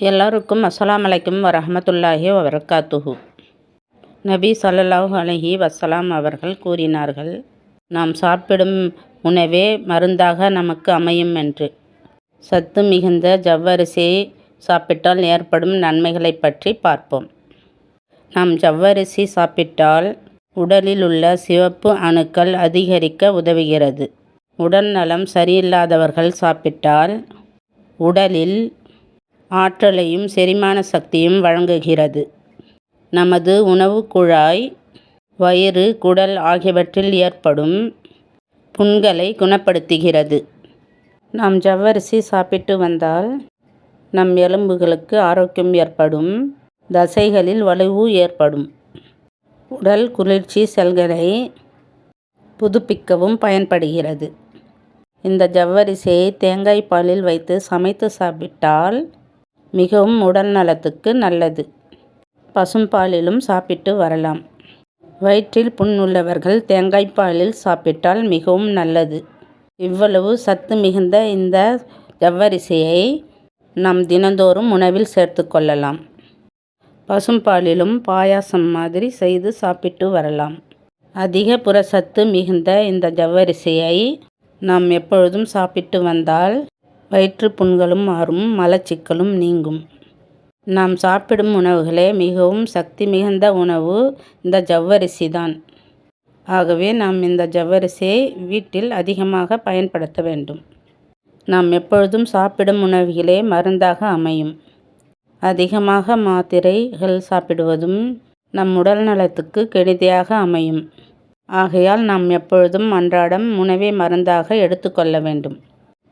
எல்லாருக்கும் அஸ்லாம் அலைக்கும் வரஹமத்துல்லாஹி வபரகாத்துஹு நபி ஸல்லல்லாஹு அலஹி வசலாம் அவர்கள் கூறினார்கள் நாம் சாப்பிடும் உணவே மருந்தாக நமக்கு அமையும் என்று. சத்து மிகுந்த ஜவ்வரிசியை சாப்பிட்டால் ஏற்படும் நன்மைகளைப் பற்றி பார்ப்போம். நாம் ஜவ்வரிசி சாப்பிட்டால் உடலில் உள்ள சிவப்பு அணுக்கள் அதிகரிக்க உதவுகிறது. உடல் நலம் சரியில்லாதவர்கள் சாப்பிட்டால் உடலில் ஆற்றலையும் செரிமான சக்தியும் வழங்குகிறது. நமது உணவு குழாய் வயிறு குடல் ஆகியவற்றில் ஏற்படும் புண்களை குணப்படுத்துகிறது. நாம் ஜவ்வரிசி சாப்பிட்டு வந்தால் நம் எலும்புகளுக்கு ஆரோக்கியம் ஏற்படும் தசைகளில் வலுவு ஏற்படும். உடல் குளிர்ச்சி செல்களை புதுப்பிக்கவும் பயன்படுகிறது. இந்த ஜவ்வரிசியை தேங்காய் பாலில் வைத்து சமைத்து சாப்பிட்டால் மிகவும் உடல் நலத்துக்கு நல்லது. பசும்பாலிலும் சாப்பிட்டு வரலாம். வயிற்றில் புண் உள்ளவர்கள் தேங்காய் பாலில் சாப்பிட்டால் மிகவும் நல்லது. இவ்வளவு சத்து மிகுந்த இந்த ஜவ்வரிசையை நாம் தினந்தோறும் உணவில் சேர்த்து கொள்ளலாம். பசும்பாலிலும் பாயாசம் மாதிரி செய்து சாப்பிட்டு வரலாம். அதிக புறசத்து மிகுந்த இந்த ஜவ்வரிசையை நாம் எப்பொழுதும் சாப்பிட்டு வந்தால் வயிற்று புண்களும் மாறும் மலச்சிக்கலும் நீங்கும். நாம் சாப்பிடும் உணவுகளே மிகவும் சக்தி மிகுந்த உணவு. இந்த ஜவ்வரிசி தான் ஆகவே நாம் இந்த ஜவ்வரிசியை வீட்டில் அதிகமாக பயன்படுத்த வேண்டும். நாம் எப்பொழுதும் சாப்பிடும் உணவுகளே மருந்தாக அமையும். அதிகமாக மாத்திரைகள் சாப்பிடுவதும் நம் உடல் நலத்துக்கு கெடுதியாக அமையும். ஆகையால் நாம் எப்பொழுதும் அன்றாடம் உணவை மருந்தாக எடுத்துக்கொள்ள வேண்டும்.